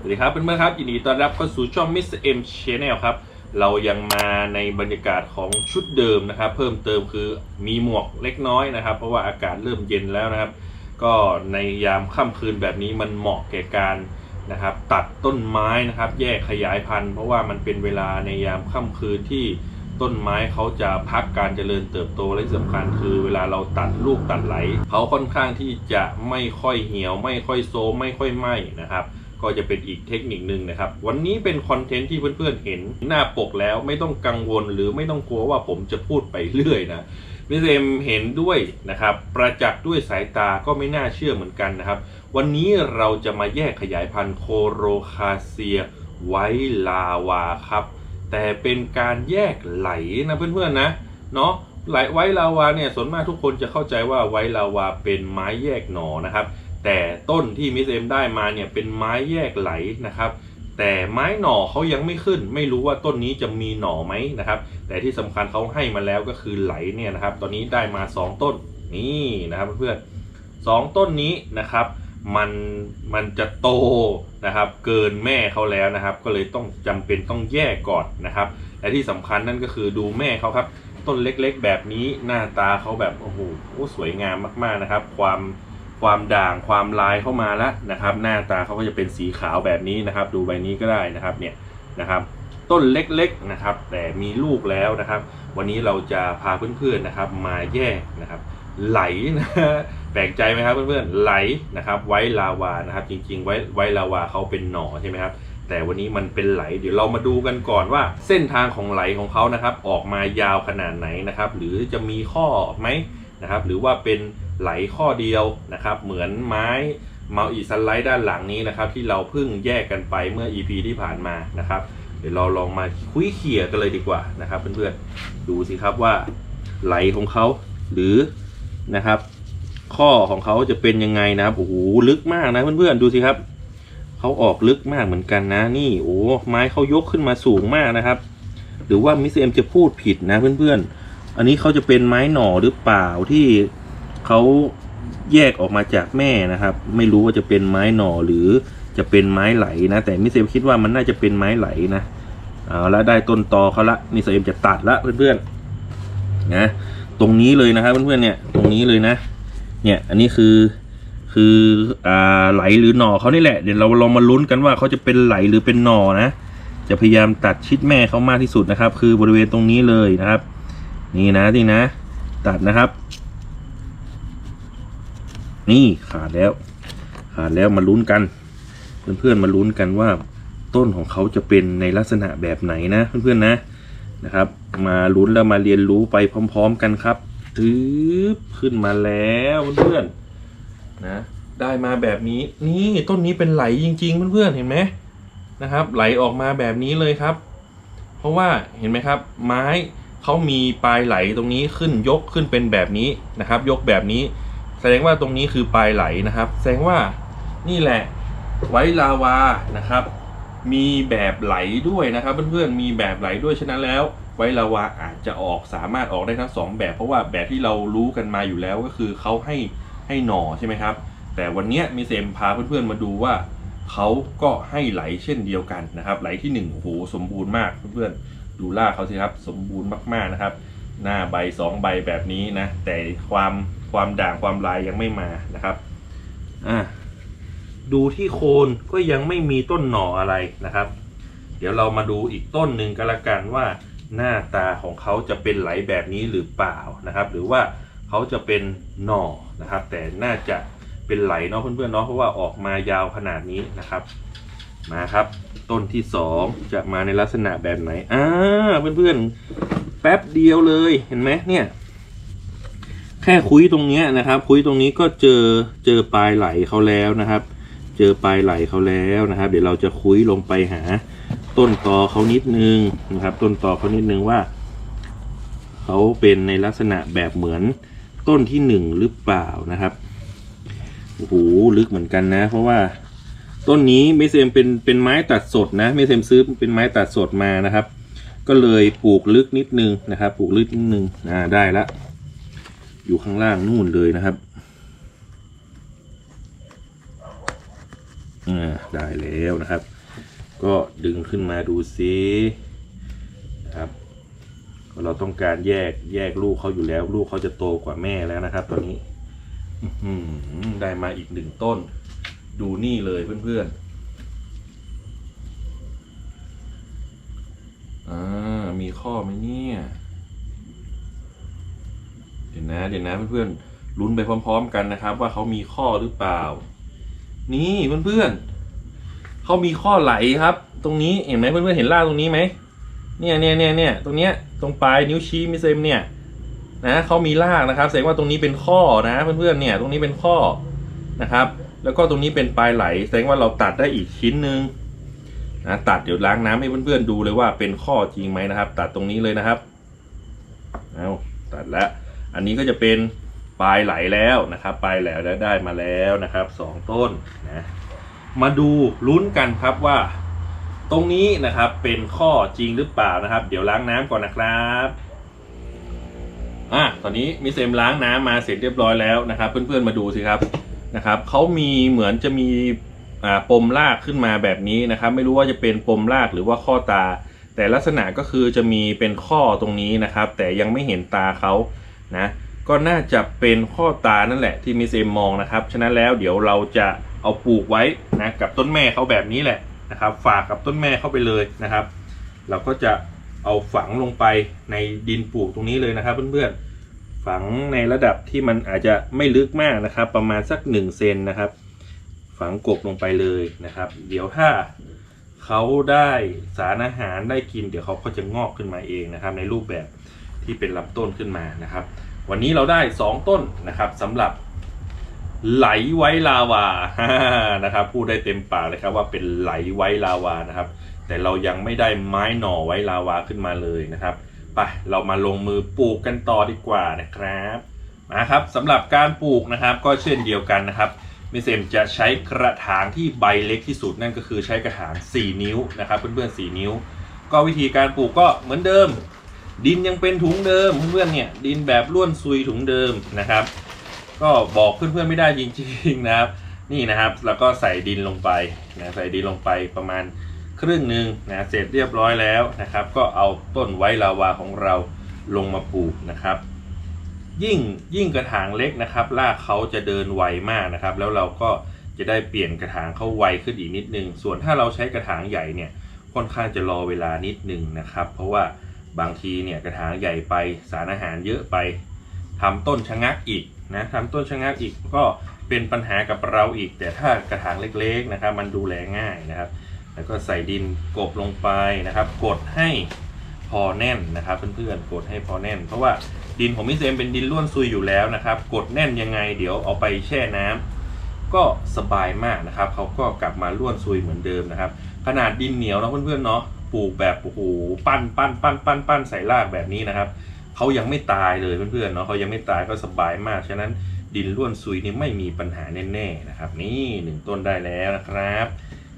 สวัสดีครับเพื่อนๆครับยินดีต้อนรับเข้าสู่ช่อง Mr. M Channel ครับ เรายังมาในบรรยากาศของชุดเดิมนะครับ เพิ่มเติมคือมีหมวกเล็กน้อยนะครับ เพราะว่าอากาศเริ่มเย็นแล้วนะครับ ก็ในยามค่ำคืนแบบนี้มันเหมาะแก่การนะครับ ตัดต้นไม้นะครับ แยกขยายพันธุ์ เพราะว่ามันเป็นเวลาในยามค่ำคืนที่ต้นไม้เขาจะพักการเจริญเติบโตและที่สำคัญคือเวลาเราตัดลูกตัดไหลเขาค่อนข้างที่จะไม่ค่อยเหี่ยว ไม่ค่อยโซมไม่ค่อยไหม้นะครับ ก็จะเป็นอีกเทคนิคนึงนะครับ วันนี้เป็นคอนเทนต์ที่เพื่อนๆเห็นหน้าปกแล้วไม่ต้องกังวลหรือไม่ต้องกลัวว่าผมจะพูดไปเรื่อยนะมิเอมเห็นด้วยนะครับ ประจักษ์ด้วยสายตาก็ไม่น่าเชื่อเหมือนกันนะครับ วันนี้เราจะมาแยกขยายพันธุ์โคโรคาเซีย ไวลาวาครับ แต่เป็นการแยกไหลนะเพื่อนๆนะเนาะไหลไวลาวาเนี่ยส่วนมากทุกคนจะเข้าใจว่าไวลาวาเป็นไม้แยกหนอนะครับ แต่ต้นที่มิสเอ็มได้มาเนี่ยเป็นไม้แยกไหลนะครับ แต่ไม้หน่อเขายังไม่ขึ้น ไม่รู้ว่าต้นนี้จะมีหน่อไหมนะครับ แต่ที่สำคัญเขาให้มาแล้วก็คือไหลเนี่ยนะครับ ตอนนี้ได้มา 2 ต้นนี่นะครับเพื่อนสองต้นนี้นะครับ มันมันจะโตนะครับ เกินแม่เขาแล้วนะครับ ก็เลยต้องจำเป็นต้องแยกก่อนนะครับ และที่สำคัญนั่นก็คือดูแม่เขาครับ ต้นเล็กๆ แบบนี้หน้าตาเขาแบบโอ้โหสวยงามมากๆนะครับ ความ ความด่างความลายเข้ามาแล้วนะครับ หน้าตาเขาก็จะเป็นสีขาวแบบนี้นะครับ ดูใบนี้ก็ได้นะครับเนี่ยนะครับ ต้นเล็กๆนะครับ แต่มีลูกแล้วนะครับ วันนี้เราจะพาเพื่อนๆนะครับมาแยกนะครับ ไหลนะแปลกใจไหมครับเพื่อนๆไหลนะครับ ไว้ลาวานะครับ จริง ๆ ไว้ไว้ลาวาเขาเป็นหน่อใช่ไหมครับแต่วันนี้มันเป็นไหล เดี๋ยวเรามาดูกันก่อนว่า เส้นทางของไหลของเขานะครับ ออกมายาวขนาดไหนนะครับ หรือจะมีข้อไหมนะครับ หรือว่าเป็น ไหลข้อเดียวนะครับ เหมือนไม้เมาอีสไลด์ด้านหลังนี้นะครับ ที่เราเพิ่งแยกกันไปเมื่อ EP ที่ผ่านมานะครับ เดี๋ยวเราลองมาคุยเขี่ยกันเลยดีกว่านะครับเพื่อนๆดูสิครับว่าไหลของเขาหรือนะครับ ข้อของเขาจะเป็นยังไงนะครับโอ้โหลึกมากนะเพื่อนๆดูสิครับเขาออกลึกมากเหมือนกันนะ นี่โอ้ไม้เขายกขึ้นมาสูงมากนะครับ หรือว่ามิสเอ็มจะพูดผิดนะเพื่อนๆอันนี้เขาจะเป็นไม้หน่อหรือเปล่าที่ เขาแยกออกมาจากแม่นะครับ ไม่รู้ว่าจะเป็นไม้หน่อหรือจะเป็นไม้ไหลนะ แต่มิสเอ็มคิดว่ามันน่าจะเป็นไม้ไหลนะเอาละได้ต้นตอเขาละมิสเอ็มจะตัดละเพื่อนๆนะตรงนี้เลยนะครับเพื่อนๆเนี่ยตรงนี้เลยนะ เนี่ยอันนี้คือคืออ่าไหลหรือหน่อเขานี่แหละเดี๋ยวเราลองมาลุ้นกันว่าเขาจะเป็นไหลหรือเป็นหน่อนะจะพยายามตัดชิดแม่เขามากที่สุดนะครับ คือบริเวณตรงนี้เลยนะครับ นี่นะนี่นะ ตัดนะครับ นี่ขาดแล้ว ขาดแล้วมาลุ้นกัน เพื่อนๆมาลุ้นกันว่าต้นของเขาจะเป็นในลักษณะแบบไหนนะ เพื่อนๆนะนะครับ มาลุ้นแล้วมาเรียนรู้ไปพร้อม ๆ กันครับทึบขึ้นมาแล้วเพื่อนๆนะได้มาแบบนี้นี่ต้นนี้เป็นไหลจริง ๆ เพื่อนๆเห็นไหมนะครับ ไหลออกมาแบบนี้เลยครับ เพราะว่าเห็นไหมครับ ไม้เขามีปลายไหลตรงนี้ขึ้นยกขึ้นเป็นแบบนี้นะครับ ยกแบบนี้ แสดงว่าตรงนี้คือปลายไหลนะครับ แสดงว่านี่แหละไว้ลาวานะครับ มีแบบไหลด้วยนะครับเพื่อนๆมีแบบไหลด้วยฉะนั้นแล้วไวลาวาอาจจะออกสามารถออกได้ทั้งสองแบบ เพราะว่าแบบที่เรารู้กันมาอยู่แล้วก็คือเขาให้ให้หน่อใช่ไหมครับ แต่วันนี้มีเซมพาเพื่อนๆมาดูว่าเขาก็ให้ไหลเช่นเดียวกันนะครับ ไหลที่หนึ่งโอ้โหสมบูรณ์มากเพื่อนๆดูล่าเขาสิครับสมบูรณ์มากๆนะครับ หน้าใบสองใบแบบนี้นะแต่ความ ความด่างความลายยังไม่มานะครับอ่าดูที่โคนก็ยังไม่มีต้นหน่ออะไรนะครับ เดี๋ยวเรามาดูอีกต้นหนึ่งก็แล้วกันว่าหน้าตาของเขาจะเป็นไหลแบบนี้หรือเปล่านะครับ หรือว่าเขาจะเป็นหน่อนะครับ แต่น่าจะเป็นไหลเนาะเพื่อนๆเนาะเพราะว่าออกมายาวขนาดนี้นะครับ มาครับ ต้นที่สองจะมาในลักษณะแบบไหนอ่าเพื่อนๆแป๊บเดียวเลยเห็นไหมเนี่ย ค่คุยตรงเนี้ยนะครับ คุยตรงนี้ก็เจอเจอปลายไหลเขาแล้วนะครับ เจอปลายไหลเขาแล้วนะครับ เดี๋ยวเราจะคุยลงไปหาต้นตอเขานิดนึงนะครับ ต้นตอเขานิดนึงว่าเขาเป็นในลักษณะแบบเหมือนต้นที่หนึ่งหรือเปล่านะครับโอ้โหลึกเหมือนกันนะ เพราะว่าต้นนี้เมเซมเป็นเป็นไม้ตัดสดนะเมเซมซื้อเป็นไม้ตัดสดมานะครับ ก็เลยปลูกลึกนิดนึงนะครับ ปลูกลึกนิดนึงอ่าได้ละ อยู่ข้างล่างนู่นเลยนะครับอ่าได้แล้วนะครับ ก็ดึงขึ้นมาดูซินะครับเราต้องการแยกแยกลูกเขาอยู่แล้ว ลูกเขาจะโตกว่าแม่แล้วนะครับ ตอนนี้อได้มาอีกหนึ่งต้น ดูนี่เลยเพื่อนๆอ่ามีข้อไหมเนี่ย นะ เดี๋ยวนะเพื่อนๆลุ้นไปพร้อม ๆ กันนะครับ ว่าเขามีข้อหรือเปล่า นี่เพื่อนๆเขามีข้อไหลครับ ตรงนี้เห็นไหมเพื่อนๆเห็นล่าตรงนี้ไหมเนี่ยเนี่ยเนี่ยเนี่ยตรงเนี้ยตรงปลายนิ้วชี้มิเซมเนี่ยนะเขามีรากนะครับแสดงว่าตรงนี้เป็นข้อนะเพื่อนๆเนี่ยตรงนี้เป็นข้อนะครับ แล้วก็ตรงนี้เป็นปลายไหล แสดงว่าเราตัดได้อีกชิ้นหนึ่งนะตัดเดี๋ยวล้างน้ำให้เพื่อนๆดูเลยว่าเป็นข้อจริงไหมนะครับ ตัดตรงนี้เลยนะครับเอาตัดแล้ว อันนี้ก็จะเป็นปลายไหลแล้วนะครับ ปลายไหลแล้วได้มาแล้วนะครับสองต้นนะมาดูลุ้นกันครับว่า ตรงนี้นะครับเป็นข้อจริงหรือเปล่านะครับ เดี๋ยวล้างน้ำก่อนนะครับอะตอนนี้มิเซมล้างน้ำมาเสร็จเรียบร้อยแล้วนะครับ เพื่อนๆมาดูสิครับนะครับเขามีเหมือนจะมีอ่าปมรากขึ้นมาแบบนี้นะครับ ไม่รู้ว่าจะเป็นปมรากหรือว่าข้อตา แต่ลักษณะก็คือจะมีเป็นข้อตรงนี้นะครับ แต่ยังไม่เห็นตาเขา นะก็น่าจะเป็นข้อตานั่นแหละที่มิสเซมมองนะครับ ฉะนั้นแล้วเดี๋ยวเราจะเอาปลูกไว้นะกับต้นแม่เขาแบบนี้แหละนะครับ ฝากกับต้นแม่เข้าไปเลยนะครับ เราก็จะเอาฝังลงไปในดินปลูกตรงนี้เลยนะครับเพื่อนๆ ฝังในระดับที่มันอาจจะไม่ลึกมากนะครับ ประมาณสัก1เซนนะครับ ฝังกบลงไปเลยนะครับ เดี๋ยวถ้าเขาได้สารอาหารได้กิน เดี๋ยวเขาก็จะงอกขึ้นมาเองนะครับ ในรูปแบบ ที่เป็นลำต้นขึ้นมานะครับ วันนี้เราได้ 2 ต้นนะครับสำหรับไหลไว้ลาวานะครับพูดได้เต็มปากเลยครับว่าเป็นไหลไว้ลาวานะครับ แต่เรายังไม่ได้ไม้หน่อไว้ลาวาขึ้นมาเลยนะครับไปเรามาลงมือปลูกกันต่อดีกว่านะครับมาครับสำหรับการปลูกนะครับก็เช่นเดียวกันนะครับมิเซมจะใช้กระถางที่ใบเล็กที่สุดนั่นก็คือใช้กระถาง 4 นิ้วนะครับ เพื่อนๆ4นิ้ว ก็วิธีการปลูกก็เหมือนเดิม ดินยังเป็นถุงเดิมเพื่อนๆเนี่ยดินแบบล้วนซุยถุงเดิมนะครับ ก็บอกเพื่อนๆไม่ได้จริงๆนะครับ นี่นะครับแล้วก็ใส่ดินลงไปนะใส่ดินลงไปประมาณครึ่งหนึ่งนะเสร็จเรียบร้อยแล้วนะครับ ก็เอาต้นไว้ลาวาของเราลงมาปลูกนะครับ ยิ่งยิ่งกระถางเล็กนะครับรากเขาจะเดินไวมากนะครับ แล้วเราก็จะได้เปลี่ยนกระถางเข้าไวขึ้นอีกนิดนึง ส่วนถ้าเราใช้กระถางใหญ่เนี่ยค่อนข้างจะรอเวลานิดนึงนะครับ เพราะว่า บางทีเนี่ยกระถางใหญ่ไปสารอาหารเยอะไปทำต้นชะงักอีกนะทำต้นชะงักอีกก็เป็นปัญหากับเราอีก แต่ถ้ากระถางเล็กๆนะครับ มันดูแลง่ายนะครับ แล้วก็ใส่ดินกบลงไปนะครับ กดให้พอแน่นนะครับ เพื่อนๆกดให้พอแน่น เพราะว่าดินของมิเซมเป็นดินล้วนซุยอยู่แล้วนะครับ กดแน่นยังไง เดี๋ยวเอาไปแช่น้ำก็สบายมากนะครับเขาก็กลับมาล้วนซุยเหมือนเดิมนะครับ ขนาดดินเหนียวนะเพื่อนๆเนาะ ปลูกแบบโอ้โหปั้นปั้นปั้นปั้นปั้นใส่รากแบบนี้นะครับเขายังไม่ตายเลยเพื่อนๆเนาะเขายังไม่ตายก็สบายมาก ฉะนั้นดินล้วนซุยนี่ไม่มีปัญหาแน่ๆนะครับ นี่หนึ่งต้นได้แล้วนะครับ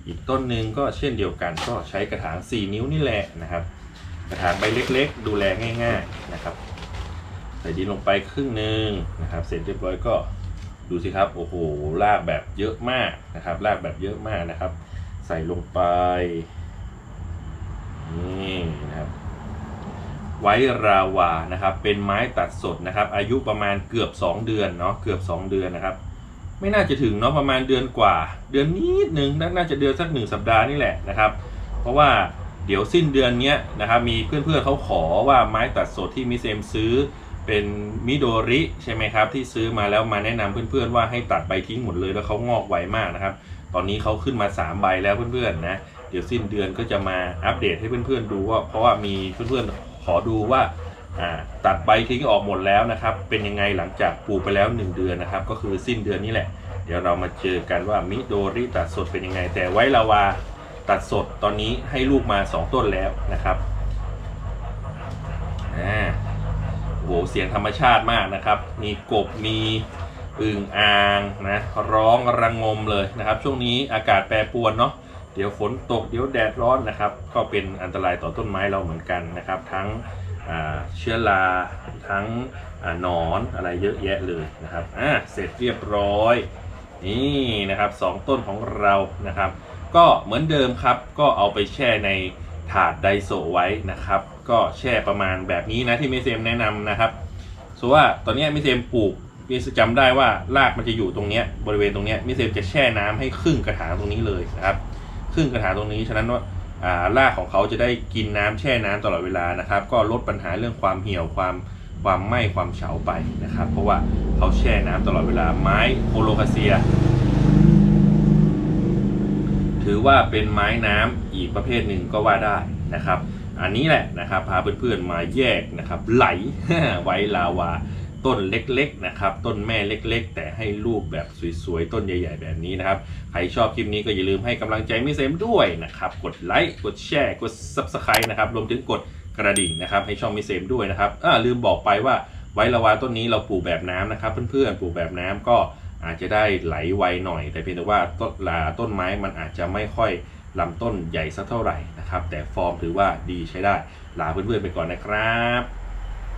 อีกต้นหนึ่งก็เช่นเดียวกันก็ใช้กระถาง 4 นิ้วนี่แหละนะครับ กระถางใบเล็กๆ ดูแลง่ายๆนะครับ ใส่ดินลงไปครึ่งหนึ่งนะครับ เสร็จเรียบร้อยก็ดูสิครับโอ้โหรากแบบเยอะมากนะครับรากแบบเยอะมากนะครับ ใส่ลงไป นี่นะครับ ไว้ราวานะครับ เป็นไม้ตัดสดนะครับ อายุประมาณเกือบ 2 เดือนเนาะเกือบ 2 เดือนนะครับ ไม่น่าจะถึงเนาะประมาณเดือนกว่า เดือนนิดนึงน่าจะเดือนสักหนึ่งสัปดาห์นี่แหละนะครับ เพราะว่าเดี๋ยวสิ้นเดือนนี้นะครับมีเพื่อนๆเขาขอว่าไม้ตัดสดที่มิเซมซื้อเป็นมิโดริใช่ไหมครับ ที่ซื้อมาแล้วมาแนะนำเพื่อนๆว่าให้ตัดใบทิ้งหมดเลยแล้วเขางอกไวมากนะครับ ตอนนี้เขาขึ้นมา 3 ใบแล้วเพื่อนๆนะ เดี๋ยวสิ้นเดือนก็จะมาอัปเดตให้เพื่อนๆดูว่าเพราะว่ามีเพื่อนๆขอดูว่าตัดใบทิ้งออกหมดแล้วนะครับ เป็นยังไงหลังจากปลูกไปแล้ว 1 เดือนนะครับ ก็คือสิ้นเดือนนี้แหละ เดี๋ยวเรามาเจอกันว่ามิโดริตัดสดเป็นยังไง แต่ไว้ลาวาตัดสดตอนนี้ให้ลูกมา 2 ต้นแล้วนะครับอ่าโหเสียงธรรมชาติมากนะครับ มีกบมีอึ่งอ่างนะร้องระงมเลยนะครับ ช่วงนี้อากาศแปรปรวนเนาะ เดี๋ยวฝนตกเดี๋ยวแดดร้อนนะครับ ก็เป็นอันตรายต่อต้นไม้เราเหมือนกันนะครับ ทั้งเชื้อราทั้งอาหนอนอะไรเยอะแยะเลยนะครับอ่าเสร็จเรียบร้อยนี่นะครับสองต้นของเรานะครับ ก็เหมือนเดิมครับ ก็เอาไปแช่ในถาดไดโซไว้นะครับ ก็แช่ประมาณแบบนี้นะที่มิเซมแนะนำนะครับส่วนว่าตอนนี้ยมิเซมปลูกมิเซมจำได้ว่ารากมันจะอยู่ตรงเนี้ยบริเวณตรงเนี้ยมิเซมจะแช่น้ำให้ครึ่งกระถางตรงนี้เลยนะครับ ครึ่งกระถางตรงนี้ฉะนั้นว่าอ่ารากของเขาจะได้กินน้ำแช่น้ำตลอดเวลานะครับ ก็ลดปัญหาเรื่องความเหี่ยวความความไหม้ความเฉาไปนะครับ เพราะว่าเขาแช่น้ำตลอดเวลาไม้โคโลคาเซีย ถือว่าเป็นไม้น้ำอีกประเภทหนึ่งก็ว่าได้นะครับ อันนี้แหละนะครับพาเพื่อนๆมาแยกนะครับไหลไว้ลาวา ต้นเล็กๆนะครับต้นแม่เล็ก ๆ แต่ให้ลูกแบบสวยๆต้นใหญ่ๆ แบบนี้นะครับใครชอบคลิปนี้ก็อย่าลืมให้กำลังใจมิเซมด้วยนะครับกดไลค์กดแชร์กด Subscribe นะครับรวมถึงกดกระดิ่งนะครับให้ช่องมิเซมด้วยนะครับอ่าลืมบอกไปว่าไว้ละวาต้นนี้เราปลูกแบบน้ำนะครับ เพื่อนๆปลูกแบบน้ำก็อาจจะได้ไหลไวหน่อย แต่เพียงแต่ว่าต้นลาต้นไม้มันอาจจะไม่ค่อยลำต้นใหญ่สักเท่าไหร่นะครับ แต่ฟอร์มถือว่าดีใช้ได้ลาเพื่อนๆไปก่อนนะครับ